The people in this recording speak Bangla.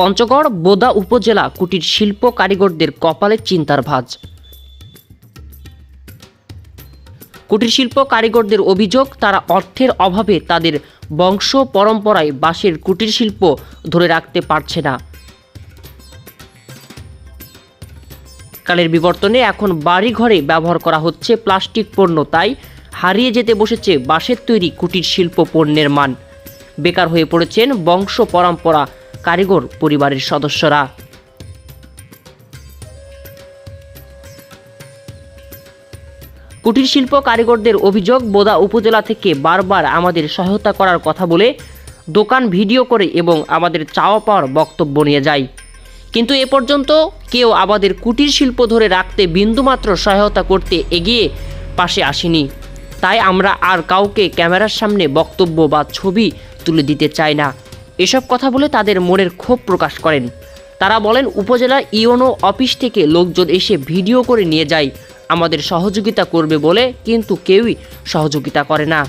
পঞ্চগড়, বোদা উপজেলা কুটির শিল্প কারিগরদের কপালে চিন্তার ভাঁজ। কুটির শিল্প কারিগরদের অভিযোগ, তারা অর্থের অভাবে তাদের বংশ পরম্পরায় বাঁশের কুটির শিল্প ধরে রাখতে পারছে না। কালের বিবর্তনে এখন বাড়িঘরে ব্যবহার করা হচ্ছে প্লাস্টিক পণ্য, তাই হারিয়ে যেতে বসেছে বাঁশের তৈরি কুটির শিল্প পণ্যের মান। বেকার হয়ে পড়েছেন বংশ পরম্পরা কারিগর পরিবারের সদস্যরা। কুটির শিল্প কারিগরদের অভিযোগ, বোদা উপজেলা থেকে বারবার আমাদের সহায়তা করার কথা বলে দোকান ভিডিও করে এবং আমাদের চাওয়া পাওয়ার বক্তব্য নিয়ে যায়। কিন্তু এ পর্যন্ত কেউ আমাদের কুটির শিল্প ধরে রাখতে বিন্দুমাত্র সহায়তা করতে এগিয়ে পাশে আসেনি। তাই আমরা আর কাউকে ক্যামেরার সামনে বক্তব্য বা ছবি তুলে দিতে চাই না। এসব কথা বলে তাদের মনের ক্ষোভ প্রকাশ করেন। তারা বলেন, উপজেলা ইওনো অফিস থেকে লোকজন এসে ভিডিও করে নিয়ে যায়। আমাদের সহযোগিতা করবে বলে কিন্তু কেউই সহযোগিতা করে না।